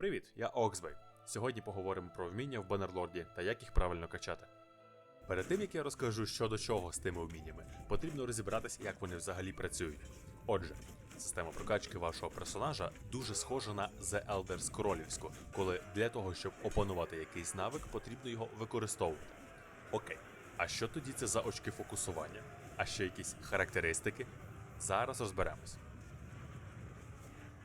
Привіт, я Оксбей. Сьогодні поговоримо про вміння в Баннерлорді та як їх правильно качати. Перед тим як я розкажу, що до чого з тими вміннями, потрібно розібратися, як вони взагалі працюють. Отже, система прокачки вашого персонажа дуже схожа на The Elder Scrollівську, коли для того, щоб опанувати якийсь навик, потрібно його використовувати. Окей, а що тоді це за очки фокусування? А ще якісь характеристики? Зараз розберемось.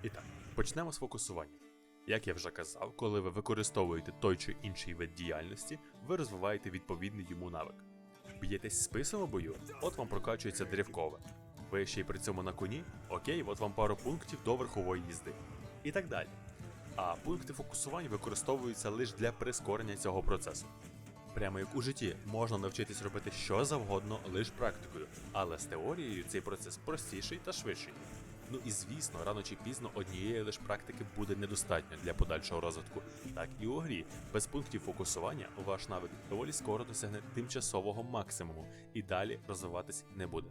І так, почнемо з фокусування. Як я вже казав, коли ви використовуєте той чи інший вид діяльності, ви розвиваєте відповідний йому навик. Б'єтесь списом у бою, от вам прокачується дрівкове. Ви ще й при цьому на коні, окей, от вам пару пунктів до верхової їзди. І так далі. А пункти фокусування використовуються лише для прискорення цього процесу. Прямо як у житті, можна навчитись робити що завгодно лише практикою, але з теорією цей процес простіший та швидший. Ну і звісно, рано чи пізно однієї лише практики буде недостатньо для подальшого розвитку. Так і у грі, без пунктів фокусування ваш навик доволі скоро досягне тимчасового максимуму і далі розвиватись не буде.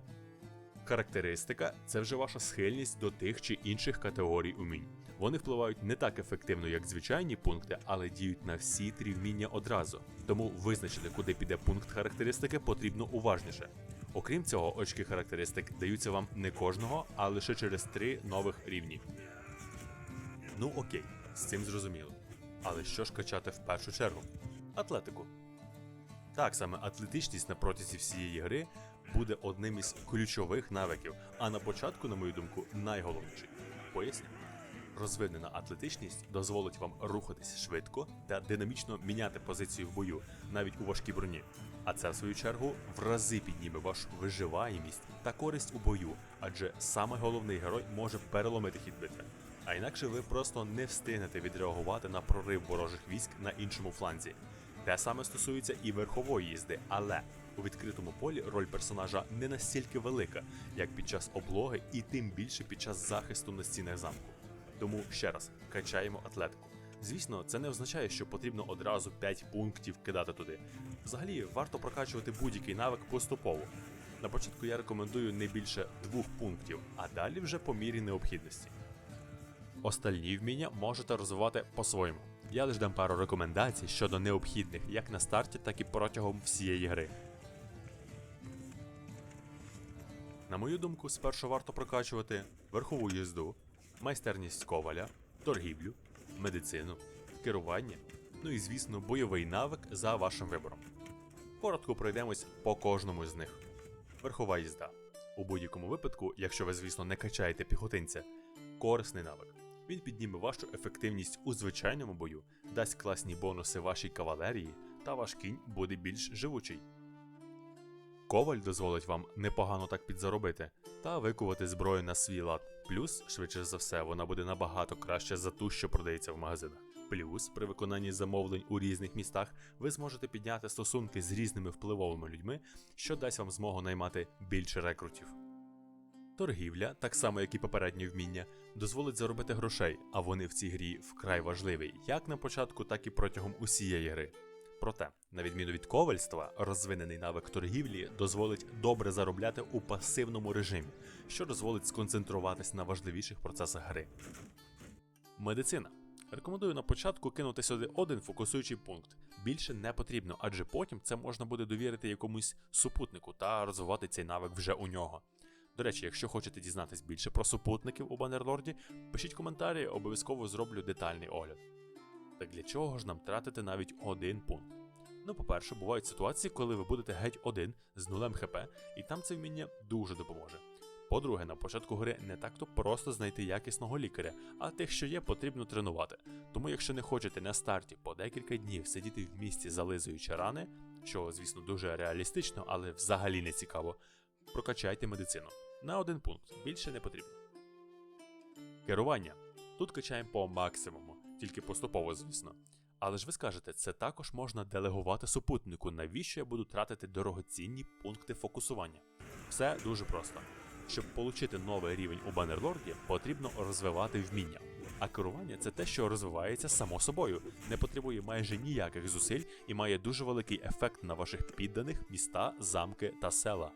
Характеристика це вже ваша схильність до тих чи інших категорій умінь. Вони впливають не так ефективно, як звичайні пункти, але діють на всі три вміння одразу. Тому визначити, куди піде пункт характеристики, потрібно уважніше. Окрім цього, очки характеристик даються вам не кожного, а лише через три нових рівні. Ну окей, з цим зрозуміло. Але що ж качати в першу чергу? Атлетику. Так, саме атлетичність на протязі всієї гри буде одним із ключових навиків, а на початку, на мою думку, найголовніший. Поясню. Розвинена атлетичність дозволить вам рухатись швидко та динамічно міняти позицію в бою, навіть у важкій броні. А це, в свою чергу, в рази підніме вашу виживаємість та користь у бою, адже саме головний герой може переломити хід битви. А інакше ви просто не встигнете відреагувати на прорив ворожих військ на іншому фланзі. Те саме стосується і верхової їзди, але у відкритому полі роль персонажа не настільки велика, як під час облоги, і тим більше під час захисту на стінах замку. Тому ще раз качаємо атлетику. Звісно, це не означає, що потрібно одразу 5 пунктів кидати туди. Взагалі, варто прокачувати будь-який навик поступово. На початку я рекомендую не більше двох пунктів, а далі вже по мірі необхідності. Остальні вміння можете розвивати по-своєму. Я лише дам пару рекомендацій щодо необхідних як на старті, так і протягом всієї гри. На мою думку, спершу варто прокачувати верхову їзду, майстерність коваля, торгівлю, медицину, керування, ну і звісно, бойовий навик за вашим вибором. Коротко пройдемось по кожному з них. Верхова їзда. У будь-якому випадку, якщо ви, звісно, не качаєте піхотинця, корисний навик. Він підніме вашу ефективність у звичайному бою, дасть класні бонуси вашій кавалерії, та ваш кінь буде більш живучий. Коваль дозволить вам непогано так підзаробити та викувати зброю на свій лад. Плюс, швидше за все, вона буде набагато краще за ту, що продається в магазинах. Плюс, при виконанні замовлень у різних містах, ви зможете підняти стосунки з різними впливовими людьми, що дасть вам змогу наймати більше рекрутів. Торгівля, так само як і попереднє вміння, дозволить заробити грошей, а вони в цій грі вкрай важливі як на початку, так і протягом усієї гри. Проте, на відміну від ковальства, розвинений навик торгівлі дозволить добре заробляти у пасивному режимі, що дозволить сконцентруватись на важливіших процесах гри. Медицина. Рекомендую на початку кинути сюди один фокусуючий пункт. Більше не потрібно, адже потім це можна буде довірити якомусь супутнику та розвивати цей навик вже у нього. До речі, якщо хочете дізнатись більше про супутників у Баннерлорді, пишіть коментарі, обов'язково зроблю детальний огляд. Так для чого ж нам тратити навіть один пункт? Ну, по-перше, бувають ситуації, коли ви будете геть один з нулем хп, і там це вміння дуже допоможе. По-друге, на початку гри не так-то просто знайти якісного лікаря, а тих, що є, потрібно тренувати. Тому, якщо не хочете на старті по декілька днів сидіти в місті, зализуючи рани, що, звісно, дуже реалістично, але взагалі не цікаво, прокачайте медицину. На один пункт більше не потрібно. Керування. Тут качаємо по максимуму, тільки поступово, звісно. Але ж ви скажете, це також можна делегувати супутнику, навіщо я буду тратити дорогоцінні пункти фокусування. Все дуже просто. Щоб отримати новий рівень у Баннерлорді, потрібно розвивати вміння. А керування це те, що розвивається само собою, не потребує майже ніяких зусиль і має дуже великий ефект на ваших підданих, міста, замки та села.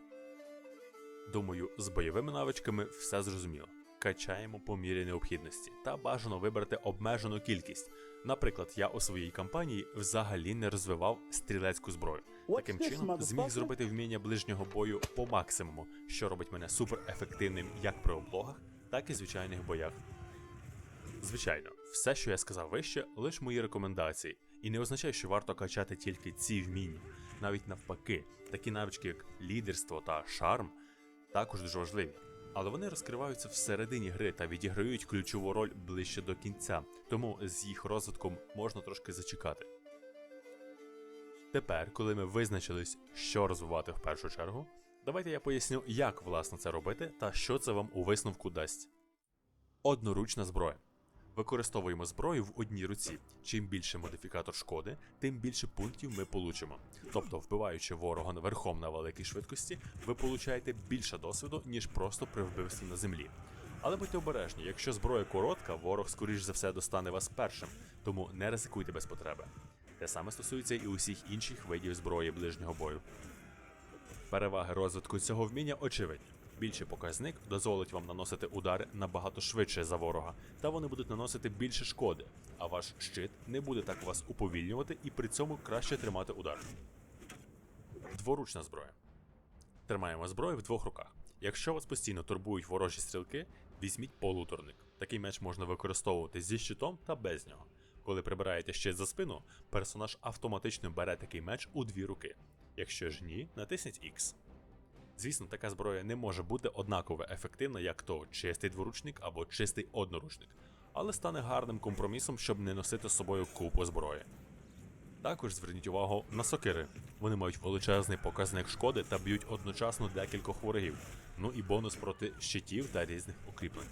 Думаю, з бойовими навичками все зрозуміло. Качаємо по мірі необхідності та бажано вибрати обмежену кількість. Наприклад, я у своїй кампанії взагалі не розвивав стрілецьку зброю. Таким чином зміг зробити вміння ближнього бою по максимуму, що робить мене супер ефективним як при облогах, так і звичайних боях. Звичайно, все, що я сказав вище, лише мої рекомендації, і не означає, що варто качати тільки ці вміння. Навіть навпаки, такі навички, як лідерство та шарм, також дуже важливі. Але вони розкриваються всередині гри та відіграють ключову роль ближче до кінця, тому з їх розвитком можна трошки зачекати. Тепер, коли ми визначились, що розвивати в першу чергу, давайте я поясню, як власне це робити та що це вам у висновку дасть. Одноручна зброя. Використовуємо зброю в одній руці. Чим більше модифікатор шкоди, тим більше пунктів ми получимо. Тобто, вбиваючи ворога верхом на великій швидкості, ви получаєте більше досвіду, ніж просто при вбивстві на землі. Але будьте обережні, якщо зброя коротка, ворог скоріш за все достане вас першим, тому не ризикуйте без потреби. Те саме стосується і усіх інших видів зброї ближнього бою. Переваги розвитку цього вміння очевидні. Більший показник дозволить вам наносити удари набагато швидше за ворога, та вони будуть наносити більше шкоди, а ваш щит не буде так вас уповільнювати і при цьому краще тримати удар. Дворучна зброя. Тримаємо зброю в двох руках. Якщо вас постійно турбують ворожі стрілки, візьміть полуторник. Такий меч можна використовувати зі щитом та без нього. Коли прибираєте щит за спину, персонаж автоматично бере такий меч у дві руки. Якщо ж ні, натисніть X. Звісно, така зброя не може бути однаково ефективна, як то чистий дворучник або чистий одноручник, але стане гарним компромісом, щоб не носити з собою купу зброї. Також зверніть увагу на сокири. Вони мають величезний показник шкоди та б'ють одночасно декількох ворогів, ну і бонус проти щитів та різних укріплень.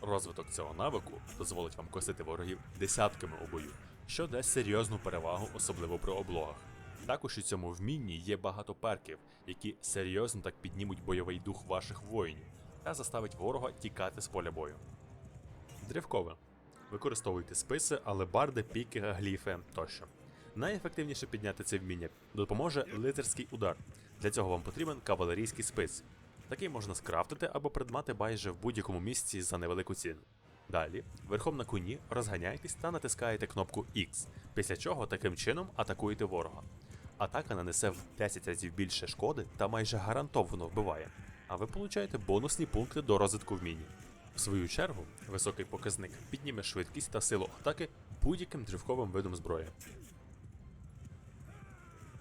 Розвиток цього навику дозволить вам косити ворогів десятками у бою, що дасть серйозну перевагу, особливо при облогах. Також у цьому вмінні є багато перків, які серйозно так піднімуть бойовий дух ваших воїнів та заставить ворога тікати з поля бою. Дрівкове. Використовуйте списи, алебарди, піки, гліфи тощо. Найефективніше підняти це вміння допоможе лицарський удар. Для цього вам потрібен кавалерійський спис. Такий можна скрафтити або придбати майже в будь-якому місці за невелику ціну. Далі, верхом на коні розганяйтесь та натискаєте кнопку X, після чого таким чином атакуєте ворога. Атака нанесе в 10 разів більше шкоди та майже гарантовано вбиває, а ви получаєте бонусні пункти до розвитку вміння. В свою чергу, високий показник підніме швидкість та силу атаки будь-яким дрівковим видом зброї.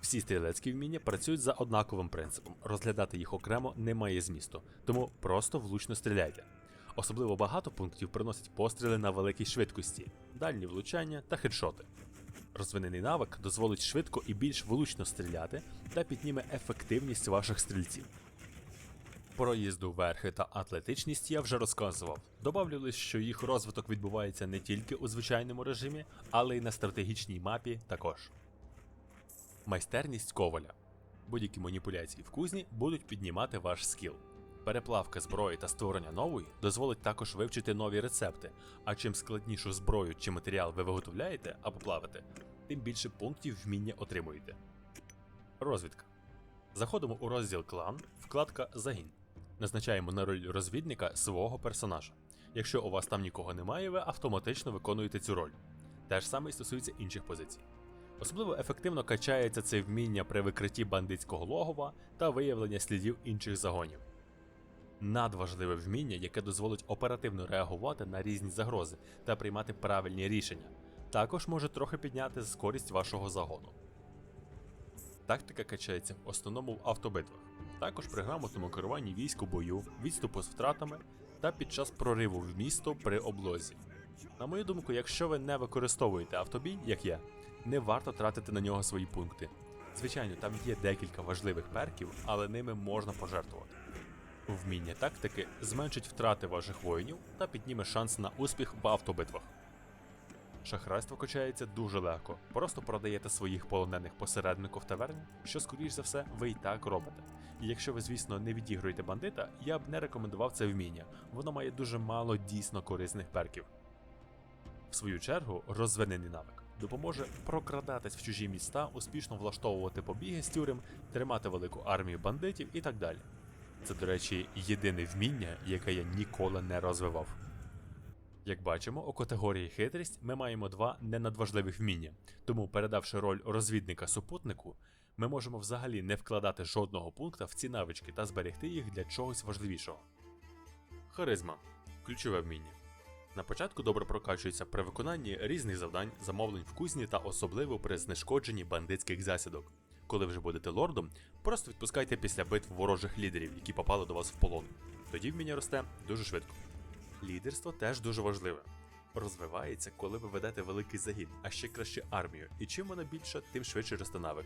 Всі стрілецькі вміння працюють за однаковим принципом. Розглядати їх окремо немає змісту, тому просто влучно стріляйте. Особливо багато пунктів приносять постріли на великій швидкості, дальні влучання та хедшоти. Розвинений навик дозволить швидко і більш влучно стріляти та підніме ефективність ваших стрільців. Про їзду верхи та атлетичність я вже розказував. Добавлю лише, що їх розвиток відбувається не тільки у звичайному режимі, але й на стратегічній мапі також. Майстерність коваля. Будь-які маніпуляції в кузні будуть піднімати ваш скіл. Переплавка зброї та створення нової дозволить також вивчити нові рецепти, а чим складнішу зброю чи матеріал ви виготовляєте або плавите, тим більше пунктів вміння отримуєте. Розвідка. Заходимо у розділ клан, вкладка Загін. Назначаємо на роль розвідника свого персонажа. Якщо у вас там нікого немає, ви автоматично виконуєте цю роль. Те ж саме і стосується інших позицій. Особливо ефективно качається це вміння при викритті бандитського логова та виявлення слідів інших загонів. Надважливе вміння, яке дозволить оперативно реагувати на різні загрози та приймати правильні рішення, також може трохи підняти скорість вашого загону. Тактика качається в основному в автобитвах, також при грамотному керуванні військ у бою, відступу з втратами та під час прориву в місто при облозі. На мою думку, якщо ви не використовуєте автобій, як я, не варто тратити на нього свої пункти. Звичайно, там є декілька важливих перків, але ними можна пожертвувати. Вміння тактики зменшить втрати ваших воїнів та підніме шанс на успіх в автобитвах. Шахрайство качається дуже легко. Просто продаєте своїх полонених посереднику в таверні, що, скоріш за все, ви і так робите. І якщо ви, звісно, не відігруєте бандита, я б не рекомендував це вміння, воно має дуже мало дійсно корисних перків. В свою чергу, розвинений навик допоможе прокрадатись в чужі міста, успішно влаштовувати побіги з тюрем, тримати велику армію бандитів і так далі. Це, до речі, єдине вміння, яке я ніколи не розвивав. Як бачимо, у категорії хитрість ми маємо два ненадважливих вміння, тому передавши роль розвідника супутнику, ми можемо взагалі не вкладати жодного пункта в ці навички та зберегти їх для чогось важливішого. Харизма ключове вміння. На початку добре прокачується при виконанні різних завдань, замовлень в кузні та особливо при знешкодженні бандитських засідок. Коли вже будете лордом, просто відпускайте після битв ворожих лідерів, які попали до вас в полон. Тоді вміння росте дуже швидко. Лідерство теж дуже важливе. Розвивається, коли ви ведете великий загін, а ще краще армію, і чим вона більша, тим швидше росте навик.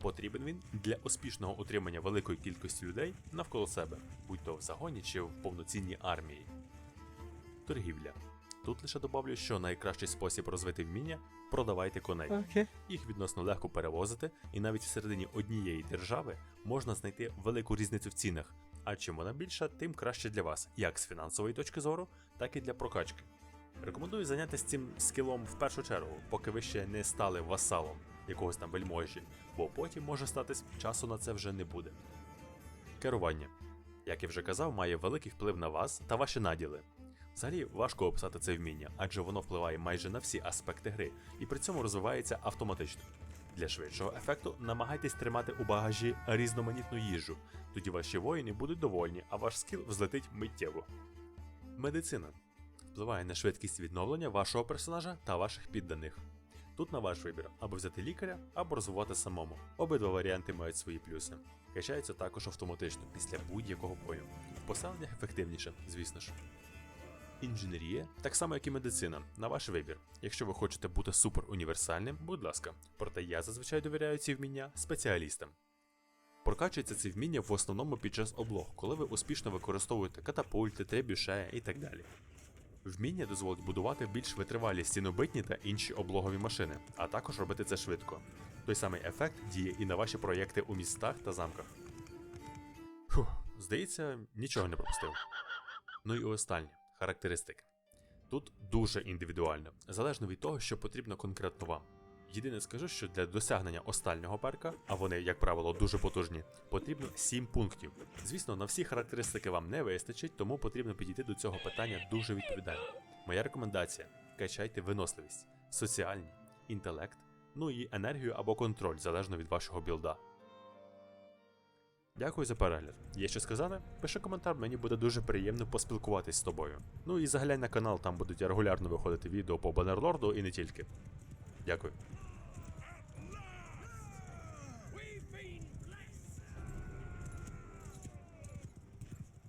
Потрібен він для успішного утримання великої кількості людей навколо себе, будь то в загоні чи в повноцінній армії. Торгівля. Тут лише добавлю, що найкращий спосіб розвити вміння продавайте коней. Окей. Їх відносно легко перевозити, і навіть всередині однієї держави можна знайти велику різницю в цінах. А чим вона більша, тим краще для вас, як з фінансової точки зору, так і для прокачки. Рекомендую зайнятися цим скілом в першу чергу, поки ви ще не стали васалом якогось там вельможі, бо потім може статись часу на це вже не буде. Керування. Як я вже казав, має великий вплив на вас та ваші наділи. Взагалі важко описати це вміння, адже воно впливає майже на всі аспекти гри і при цьому розвивається автоматично. Для швидшого ефекту намагайтесь тримати у багажі різноманітну їжу, тоді ваші воїни будуть довольні, а ваш скіл взлетить миттєво. Медицина впливає на швидкість відновлення вашого персонажа та ваших підданих. Тут на ваш вибір або взяти лікаря, або розвивати самому. Обидва варіанти мають свої плюси. Качаються також автоматично після будь-якого бою. В поселеннях ефективніше, звісно ж. Інженерія, так само як і медицина, на ваш вибір. Якщо ви хочете бути супер універсальним, будь ласка. Проте я зазвичай довіряю ці вміння спеціалістам. Прокачується ці вміння в основному під час облог, коли ви успішно використовуєте катапульти, требюше і так далі. Вміння дозволить будувати більш витривалі стінобитні та інші облогові машини, а також робити це швидко. Той самий ефект діє і на ваші проєкти у містах та замках. Фух, здається, нічого не пропустив. Ну і останнє характеристики. Тут дуже індивідуально, залежно від того, що потрібно конкретно вам. Єдине скажу, що для досягнення остального перка, а вони, як правило, дуже потужні, потрібно 7 пунктів. Звісно, на всі характеристики вам не вистачить, тому потрібно підійти до цього питання дуже відповідально. Моя рекомендація: качайте виносливість, соціальні, інтелект, ну і енергію або контроль, залежно від вашого білда. Дякую за перегляд. Є що сказати? Пиши коментар, мені буде дуже приємно поспілкуватись з тобою. Ну і заглянь на канал, там будуть регулярно виходити відео по Банерлорду і не тільки. Дякую.